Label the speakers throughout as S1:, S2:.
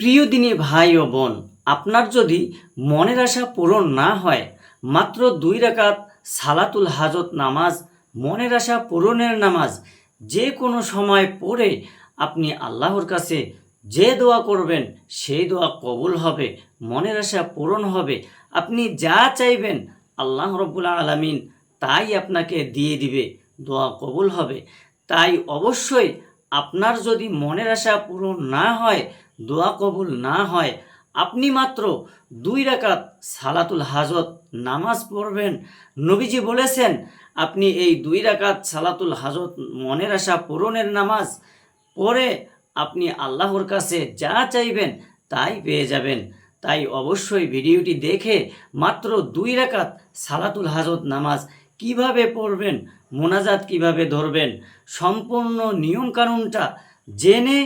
S1: প্রিয় দিনী ভাই ও বোন, আপনার যদি মনের আশা পূরণ না হয়, মাত্র দুই রাকাত সালাতুল হাজত নামাজ, মনের আশা পূরণের নামাজ যে কোনো সময় পড়ে আপনি আল্লাহর কাছে যে দোয়া করবেন, সেই দোয়া কবুল হবে, মনের আশা পূরণ হবে। আপনি যা চাইবেন আল্লাহ রব্বুল আলমিন তাই আপনাকে দিয়ে দিবে, দোয়া কবুল হবে। তাই অবশ্যই আপনার যদি মনের আশা পূরণ না হয় দোয়া কবুল না হয়, আপনি মাত্র দুই রাকাত সালাতুল হাজত নামাজ পড়বেন। নবীজি বলেছেন, আপনি এই দুই রাকাত সালাতুল হাজত মনের আশা পূরণের নামাজ পড়ে আপনি আল্লাহর কাছে যা চাইবেন তাই পেয়ে যাবেন। তাই অবশ্যই ভিডিওটি দেখে মাত্র দুই রাকাত সালাতুল হাজত নামাজ কীভাবে পড়বেন, মোনাজাত কীভাবে ধরবেন, সম্পূর্ণ নিয়মকানুনটা জেনে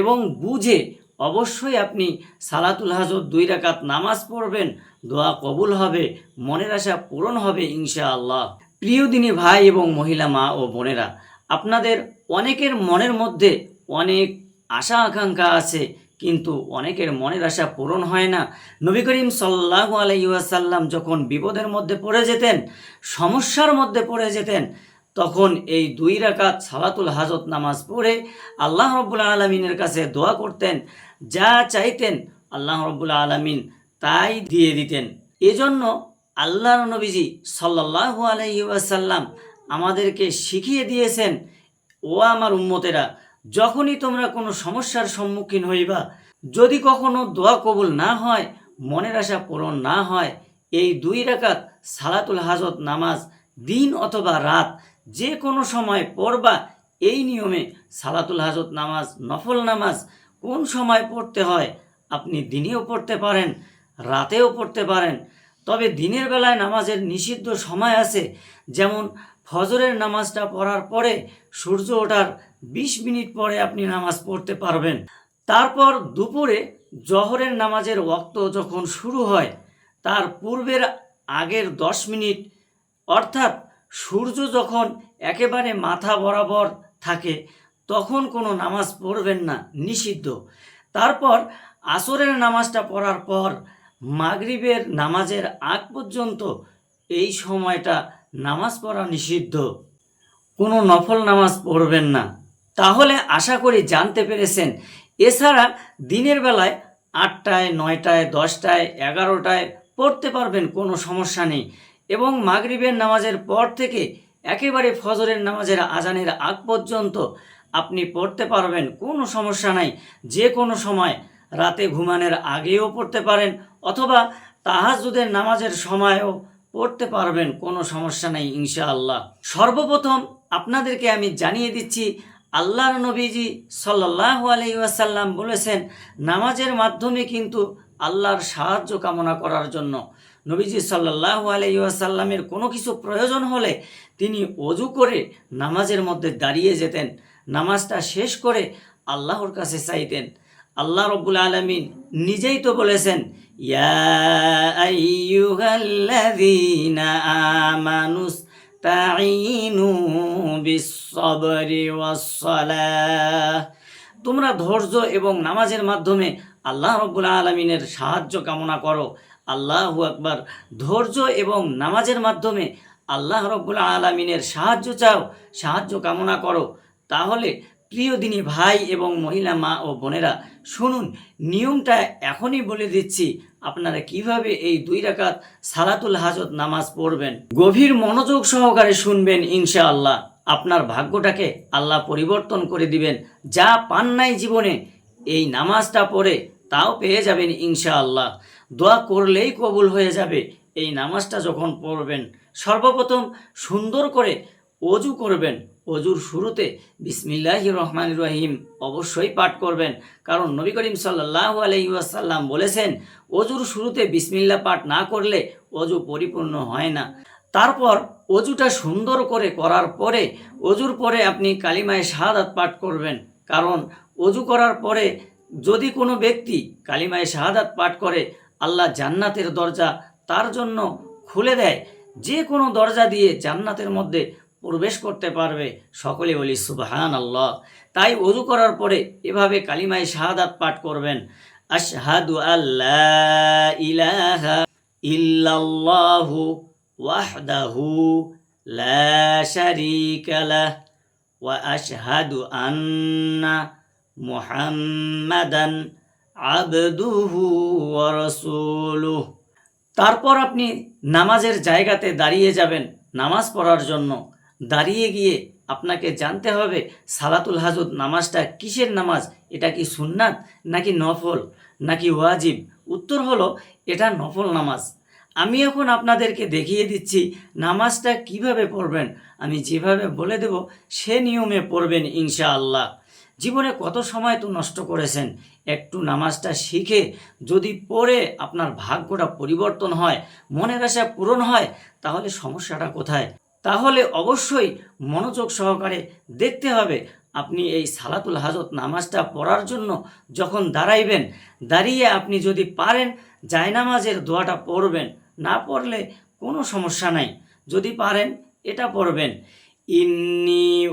S1: এবং বুঝে অবশ্যই আপনি সালাতুল হাজত দুই রাকাত নামাজ পড়বেন, দোয়া কবুল হবে, মনের আশা পূরণ হবে ইনশাআল্লাহ। প্রিয় দিনী ভাই এবং মহিলা মা ও বোনেরা, আপনাদের অনেকের মনের মধ্যে অনেক আশা আকাঙ্ক্ষা আছে, কিন্তু অনেকের মনের আশা পূরণ হয় না। নবী করিম সাল্লাহ আলাইসাল্লাম যখন বিপদের মধ্যে পড়ে যেতেন, সমস্যার মধ্যে পড়ে যেতেন, তখন এই দুই রাকাত সালাতুল হাজত নামাজ পড়ে আল্লাহ রব্বুল আলমিনের কাছে দোয়া করতেন যা চাইতেন আল্লাহ রব্বুল আলমিন তাই দিয়ে দিতেন। এজন্য আল্লাহর নবীজি সাল্লাহ আলহি ওয়াসাল্লাম আমাদেরকে শিখিয়ে দিয়েছেন, ও আমার উম্মতেরা, যখনই তোমরা কোনো সমস্যার সম্মুখীন হইবা, যদি কখনো দোয়া কবুল না হয়, মনের আশা পূরণ না হয়, এই দুই রাকাত সালাতুল হাজত নামাজ, দিন অথবা রাত যে কোনো সময় পড়বা, এই নিয়মে সালাতুল হাজত নামাজ, নফল নামাজ কোন সময় পড়তে হয়? আপনি দিনেও পড়তে পারেন, রাতেও পড়তে পারেন। তবে দিনের বেলায় নামাজের নিষিদ্ধ সময় আছে। যেমন ফজরের নামাজটা পড়ার পরে সূর্য ওঠার বিশ মিনিট পরে আপনি নামাজ পড়তে পারবেন। তারপর দুপুরে জহরের নামাজের ওক্ত যখন শুরু হয়, তার পূর্বের আগের দশ মিনিট, অর্থাৎ সূর্য যখন একেবারে মাথা বরাবর থাকে তখন কোনো নামাজ পড়বেন না, নিষিদ্ধ। তারপর আসরের নামাজটা পড়ার পর মাগরিবের নামাজের আগ পর্যন্ত এই সময়টা নামাজ পড়া নিষিদ্ধ। কোনো নফল নামাজ পড়বেন না। তাহলে আশা করি জানতে পেরেছেন। এছাড়া দিনের বেলায় আটটায়, নয়টায়, দশটায়, এগারোটায় পড়তে পারবেন, কোনো সমস্যা নেই। এবং মাগরিবের নামাজের পর থেকে একেবারে ফজরের নামাজের আজানের আগ পর্যন্ত আপনি পড়তে পারবেন, কোনো সমস্যা নাই। যে কোনো সময় রাতে ঘুমানোর আগেও পড়তে পারেন অথবা তাহাজুদের নামাজের সময়ও পড়তে পারবেন, কোনো সমস্যা নেই ইনশাআল্লাহ। সর্বপ্রথম আপনাদেরকে আমি জানিয়ে দিচ্ছি, আল্লাহর নবীজি সাল্লাহ আলহিউসাল্লাম বলেছেন, নামাজের মাধ্যমে কিন্তু আল্লাহর সাহায্য কামনা করার জন্য। নবীজি সাল্লাহ আলহিউসাল্লামের কোনো কিছু প্রয়োজন হলে তিনি অজু করে নামাজের মধ্যে দাঁড়িয়ে যেতেন। নামাজটা শেষ করে আল্লাহর কাছে চাইতেন। আল্লাহ রব্বুল আলমিন নিজেই তো বলেছেন তোমরা ধৈর্য এবং নামাজের মাধ্যমে আল্লাহ রব্বুল আলমিনের সাহায্য কামনা করো। আল্লাহ আকবার। ধৈর্য এবং নামাজের মাধ্যমে আল্লাহ রব্বুল আলমিনের সাহায্য চাও, সাহায্য কামনা করো। তাহলে প্রিয় দিনী ভাই এবং মহিলা মা ও বোনেরা, শুনুন, নিয়মটা এখনই বলে দিচ্ছি, আপনারা কীভাবে এই দুই রাকাত সালাতুল হাজত নামাজ পড়বেন? গভীর মনোযোগ সহকারে শুনবেন ইনশাআল্লাহ। আপনার ভাগ্যটাকে আল্লাহ পরিবর্তন করে দিবেন। যা পান নাই জীবনে, এই নামাজটা পড়ে তাও পেয়ে যাবেন ইনশাআল্লাহ। দোয়া করলেই কবুল হয়ে যাবে এই নামাজটা যখন পড়বেন। সর্বপ্রথম সুন্দর করে অজু করবেন। অজুর শুরুতে বিসমিল্লাহ রহমান রহিম অবশ্যই পাঠ করবেন। কারণ নবী করিম সাল্লাহ আলহিউসাল্লাম বলেছেন, অজুর শুরুতে বিসমিল্লা পাঠ না করলে অজু পরিপূর্ণ হয় না। তারপর অজুটা সুন্দর করে করার পরে, অজুর পরে আপনি কালিমায় শাহাদাত পাঠ করবেন। কারণ অজু করার পরে যদি কোনো ব্যক্তি কালিমায় শাহাদাত পাঠ করে, আল্লাহ জান্নাতের দরজা তার জন্য খুলে দেয়। যে কোনো দরজা দিয়ে জান্নাতের মধ্যে প্রবেশ করতে পারবে সকলে বলি সুবাহান আল্লাহ তাই অজু করার পরে এভাবে কালিমায় শাহাদাত পাঠ করবেন, আশহাদু আল্লাহ ইলাহা ইল্লাল্লাহু ওয়াহদাহু লা আন্না মুহাম্মাদান আবদুহু ওয়া তারপর আপনি নামাজের জায়গাতে দাঁড়িয়ে যাবেন নামাজ পড়ার জন্য। দাঁড়িয়ে গিয়ে আপনাকে জানতে হবে, সালাতুল হাজুদ নামাজটা কিসের নামাজ? এটা কি সুন্নাত নাকি নফল নাকি ওয়াজিব? উত্তর হলো, এটা নফল নামাজ। আমি এখন আপনাদেরকে দেখিয়ে দিচ্ছি নামাজটা কীভাবে পড়বেন। আমি যেভাবে বলে দেব, সে নিয়মে পড়বেন ইনশাআল্লাহ। জীবনে কত সময় তো নষ্ট করেছেন। একটু নামাজটা শিখে যদি পড়ে আপনার ভাগ্যটা পরিবর্তন হয়, মনের আশা পূরণ হয়, তাহলে সমস্যাটা কোথায়? তাহলে অবশ্যই মনোযোগ সহকারে দেখতে হবে। আপনি এই সালাতুল হাজত নামাজটা পড়ার জন্য যখন দাঁড়াইবেন, দাঁড়িয়ে আপনি যদি পারেন জায়নামাজের দোয়াটা পড়বেন। না পড়লে কোনো সমস্যা নাই। যদি পারেন, এটা পড়বেন। ইন্নি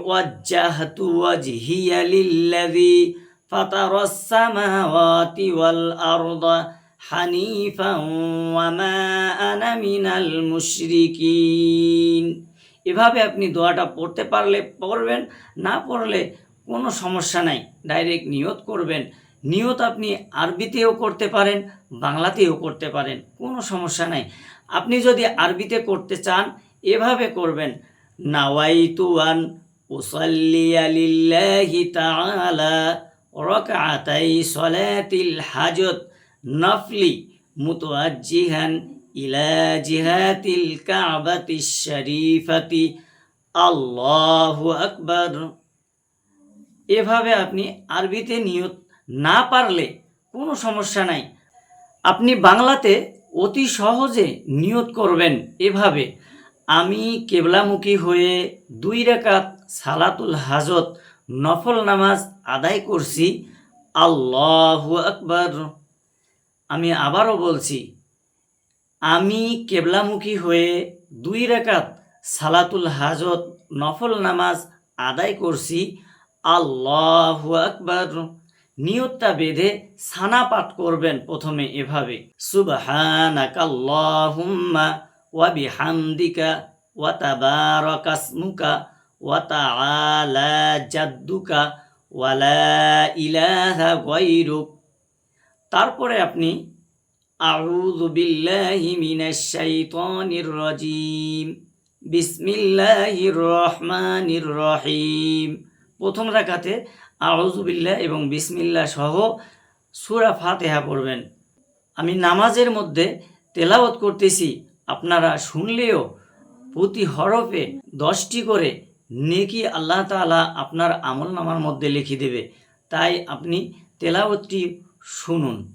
S1: হানিফান ওয়া মা মুশরিকিন। এভাবে আপনি দোয়াটা পড়তে পারলে পড়বেন, না পড়লে কোনো সমস্যা নাই। ডাইরেক্ট নিয়ত করবেন। নিয়ত আপনি আরবিতেও করতে পারেন, বাংলাতেও করতে পারেন, কোনো সমস্যা নাই। আপনি যদি আরবিতে করতে চান, এভাবে করবেন, নাওয়াইতু আন উসাল্লিয়া লিল্লাহি তাআলা রাকআতাই সলাতিল হাজত নফলি মুতওয়াজ্জিহান ইলা জিহাতিল কাবাতিশ শরীফাতি। আল্লাহু আকবার। এভাবে আপনি আরবিতে নিয়ত না পারলে কোনো সমস্যা নাই। আপনি বাংলাতে অতি সহজে নিয়ত করবেন এভাবে। আমি কেবলামুখী হয়ে দুই রেখাত সালাতুল হাজত নফল নামাজ আদায় করছি। আল্লাহু আকবর। আমি আবারও বলছি আমি কেবলামুখী হয়ে দুই রেখাত সালাতুল হাজত, নফল নামাজ আদায় করছি। আল্লাহু আকবার। নিয়তটা বেঁধে সানা পাঠ করবেন প্রথমে এভাবে। ওয়া জাদ্দুকা ইলাহা তারপরে আপনি আউযু বিল্লাহি মিনাশ শাইতানির রাজিম। বিসমিল্লাহির রহমানির রহিম। প্রথম রাকাতে আউজুবিল্লাহ এবং বিসমিল্লাহ সহ সুরা ফাতেহা পড়বেন। আমি নামাজের মধ্যে তেলাওয়াত করতেছি, আপনারা শুনলেও প্রতি হরফে দশটি করে নেকি আল্লাহ তাআলা আপনার আমল নামার মধ্যে লিখে দেবে। তাই আপনি তেলাওয়াতটি শুনুন।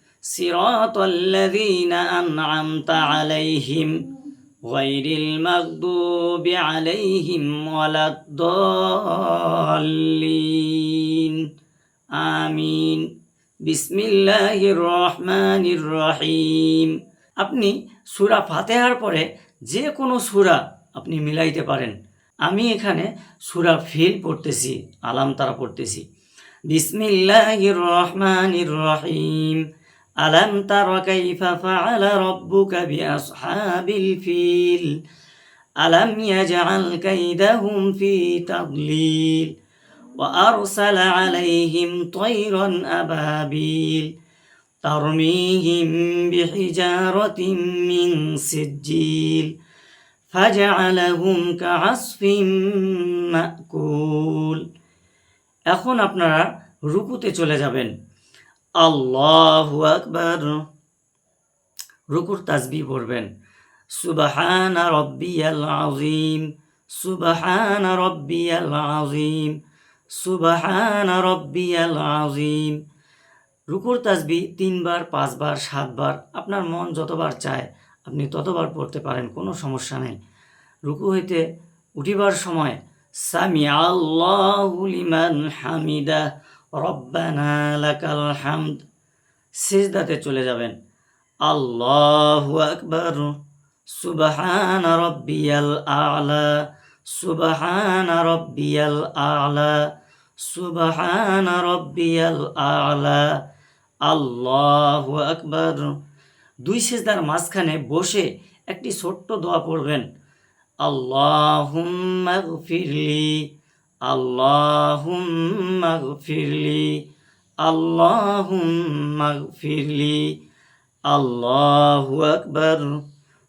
S1: صراط الذين أنعمت عليهم غير المغضوب عليهم ولا الضالين آمين بسم الله الرحمن الرحيم আপনি সূরা ফাতেহার পরে যে কোনো সূরা আপনি মিলাইতে পারেন আমি এখানে সূরা ফিল পড়তেছি আলাম তারা পড়তেছি বিসমিল্লাহির রহমানির রহিম ألم تر كيف فعل ربك بأصحاب الفيل ألم يجعل كيدهم في تضليل وأرسل عليهم طيرا أبابيل ترميهم بحجارة من سجيل فجعلهم كعصف مأكول এখন আপনারা রুকুতে চলে যাবেন আল্লাহু আকবার। রুকুর তাসবি পড়বেন। সুবহানা রব্বিয়াল আযীম, সুবহানা রব্বিয়াল আযীম, সুবহানা রব্বিয়াল আযীম। রুকুর তাসবি তিনবার, পাঁচবার, সাতবার, আপনার মন যতবার চায় আপনি ততবার পড়তে পারেন, কোনো সমস্যা নেই। রুকু হইতে উঠিবার সময় সামি আল্লাহ হামিদা। রব্বানা সিজদাতে চলে যাবেন। আল্লাহু আকবার। সুবহান রব্বিয়াল আ'লা। সুবহান রব্বিয়াল আ'লা। সুবহান রব্বিয়াল আ'লা। আল্লাহু আকবার। দুই সেজদার মাঝখানে বসে একটি ছোট্ট দোয়া পড়বেন। আল্লাহুম্মা গফিরলি আল্লাহুম্মা গফিরলি আল্লাহুম্মা গফিরলি আল্লাহু আকবার,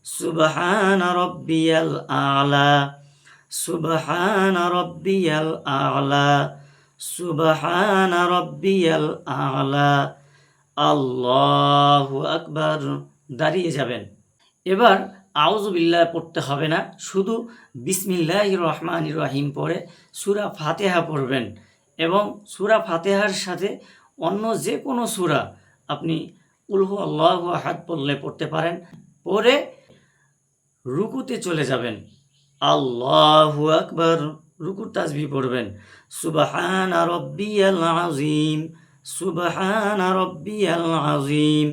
S1: সুবহান রব্বিয়াল আ'লা, সুবহান রব্বিয়াল আ'লা, সুবহান রব্বিয়াল আ'লা, আল্লাহু আকবার। দাঁড়িয়ে যাবেন। এবার আউজুবিল্লাহ পড়তে হবে না। শুধু বিসমিল্লাহ রহমান রহিম পড়ে সুরা ফাতেহা পড়বেন এবং সুরা ফাতেহার সাথে অন্য যে কোনো সুরা আপনি উলহু আল্লাহ হাত পড়লে পড়তে পারেন। পরে রুকুতে চলে যাবেন। আল্লাহ আকবর, রুকুর তাসবি পড়বেন। সুবহান রব্বিয়াল আজিম সুবহান রব্বিয়াল আজিম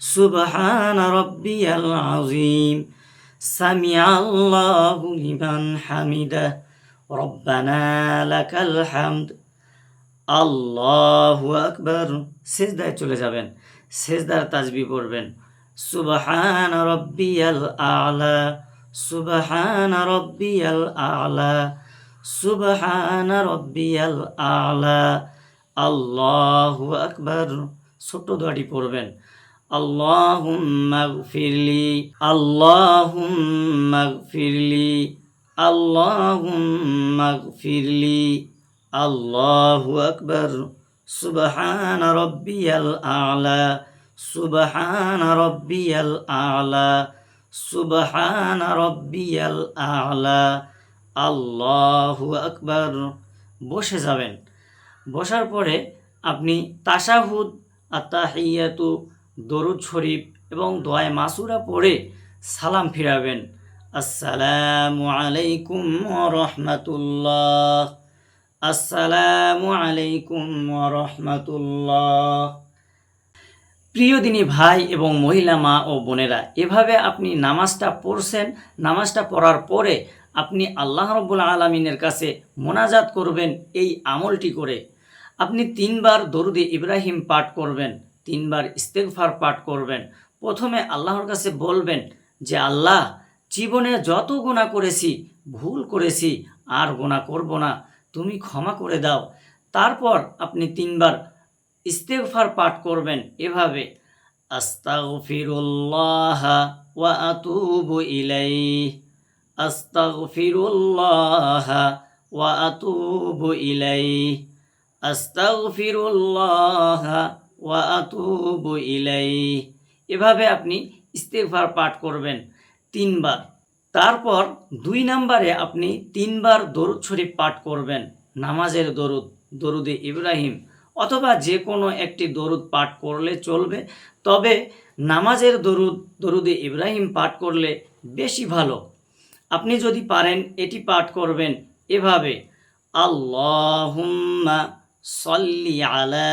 S1: সুবহান রব্বিয়াল আজিম সামিআ আল্লাহু লিমান হামিদা, রব্বানা লাকাল হামদ। আল্লাহু আকবার। সেজদায় চলে যাবেন, সেজদার তাজবি পড়বেন। সুবহান রব্বিয়াল আ'লা, সুবহান রব্বিয়াল আ'লা, সুবহান রব্বিয়াল আ'লা। আল্লাহু আকবার। ছোট্ট দোয়াটি পড়বেন। আল্লাহুম্মা গফিরলি আল্লাহুম্মা গফিরলি আল্লাহুম্মা গফিরলি, আল্লাহু আকবার, সুবহান রব্বিয়াল আ'লা, সুবহান রব্বিয়াল আ'লা, সুবহান রব্বিয়াল আ'লা, আল্লাহু আকবার। বসে যাবেন। বসার পরে আপনি তাশাহুদ, আত্তাহিয়াতু দরুদ শরীফ এবং দোয়ায় মাসুরা পড়ে সালাম ফিরাবেন। আসসালামু আলাইকুম রহমাতুল্লাহ। আসসালামু আলাইকুম রহমাতুল্লাহ। প্রিয় দিনী ভাই এবং মহিলা মা ও বোনেরা, এভাবে আপনি নামাজটা পড়ছেন, নামাজটা পড়ার পরে আপনি আল্লাহ রব্বুল আলমিনের কাছে মোনাজাত করবেন এই আমলটি করে। আপনি তিনবার দরুদে ইব্রাহিম পাঠ করবেন। তিনবার ইস্তেগফার পাঠ করবেন। প্রথমে আল্লাহর কাছে বলবেন যে, আল্লাহ, জীবনে যত গুণা করেছি, ভুল করেছি, আর গুণা করব না। তুমি ক্ষমা করে দাও। তারপর আপনি তিনবার ইস্তেগফার পাঠ করবেন এভাবে, আস্তাগফিরুল্লাহ ওয়া আতুবু ইলাইহি। আস্তাগফিরুল্লাহ ওয়া আতুবু ইলাইহি। আস্তাগফিরুল্লাহ ওয়া আতুবু ইলাইহি। এভাবে আপনি ইস্তেগফার পাঠ করবেন তিনবার। তারপর দুই নম্বরে আপনি তিনবার দরুদ শরীফ পাঠ করবেন, নামাজের দরুদ, দরুদে ইব্রাহিম, অথবা যে কোনো একটি দরুদ পাঠ করলে চলবে। তবে নামাজের দরুদ, দরুদে ইব্রাহিম পাঠ করলে বেশি ভালো। আপনি যদি পারেন এটি পাঠ করবেন এভাবে, আল্লাহুম্মা সল্লি আলা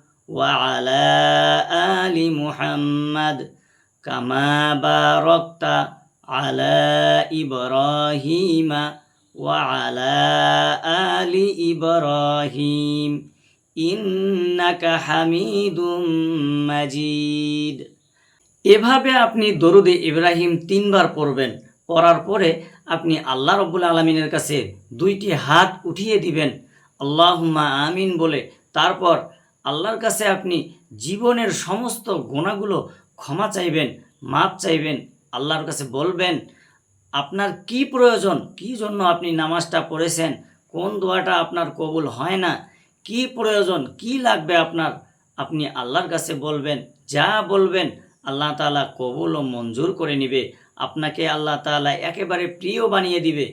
S1: وعلى آل محمد كما باركت على إبراهيم وعلى آل إبراهيم إنك حميد مجيد এভাবে আপনি দরুদে ইব্রাহিম তিনবার পড়বেন পড়ার পরে আপনি আল্লাহ রব্বুল আলমিনের কাছে দুইটি হাত উঠিয়ে দিবেন আল্লাহুম্মা আমিন বলে তারপর আল্লাহর কাছে আপনি জীবনের সমস্ত গোনাগুলো ক্ষমা চাইবেন মাপ চাইবেন, আল্লাহর কাছে বলবেন, আপনার কি প্রয়োজন, কি জন্য আপনি নামাজটা পড়েছেন, কোন দোয়াটা আপনার কবুল হয় না, কি প্রয়োজন, কি লাগবে আপনার, আপনি আল্লাহর কাছে বলবেন, যা বলবেন আল্লাহ তাআলা কবুল ও মঞ্জুর করে নিবে, আপনাকে আল্লাহ তাআলা একেবারে প্রিয় বানিয়ে দিবে।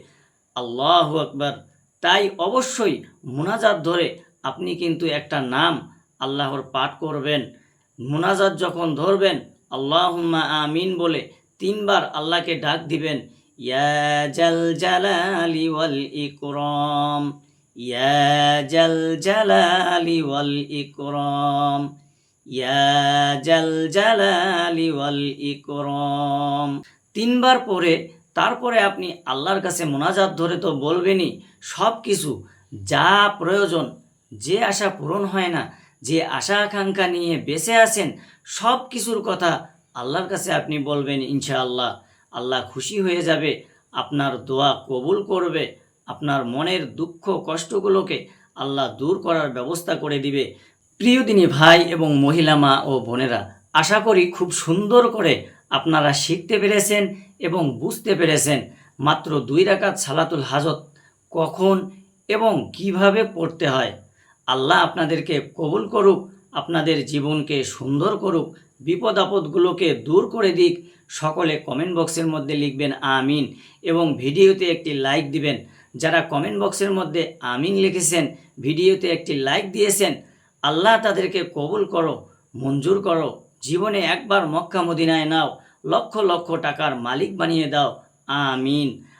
S1: আল্লাহ আকবার। তাই অবশ্যই মোনাজাত ধরে আপনি কিন্তু একটা নাম আল্লাহর পাঠ করবেন, মোনাজাত যখন ধরবেন, আল্লাহুম্মা আমিন বলে তিনবার আল্লাহকে ডাক দিবেন, ইয়া জাল জালালি ওয়াল ইকরাম, ইয়া জাল জালালি ওয়াল ইকরাম, ইয়া জাল জালালি ওয়াল ইকরাম। তিনবার পরে তারপরে আপনি আল্লাহর কাছে মোনাজাত ধরে তো বলবেনই সব কিছু যা প্রয়োজন, যে আশা পূরণ হয় না যে আশা আকাঙ্ক্ষা নিয়ে বেঁচে আছেন, সব কিছুর কথা আল্লাহর কাছে আপনি বলবেন ইনশাআল্লাহ। আল্লাহ খুশি হয়ে যাবে, আপনার দোয়া কবুল করবে, আপনার মনের দুঃখ কষ্টগুলোকে আল্লাহ দূর করার ব্যবস্থা করে দিবে। প্রিয় দিনী ভাই এবং মহিলা মা ও বোনেরা, আশা করি খুব সুন্দর করে আপনারা শিখতে পেরেছেন এবং বুঝতে পেরেছেন মাত্র দুই রাকাত সালাতুল হাজত কখন এবং কীভাবে পড়তে হয়। আল্লাহ আপনাদেরকে কবুল করুক, আপনাদের জীবনকে সুন্দর করুক, বিপদ আপদগুলোকে দূর করে দিক। সকলে কমেন্ট বক্সের মধ্যে লিখবেন আমিন এবং ভিডিওতে একটি লাইক দিবেন। যারা কমেন্ট বক্সের মধ্যে আমিন লিখেছেন, ভিডিওতে একটি লাইক দিয়েছেন, আল্লাহ তাদেরকে কবুল করো, মঞ্জুর করো। জীবনে একবার মক্কা মদিনায় নাও, লক্ষ লক্ষ টাকার মালিক বানিয়ে দাও। আমিন।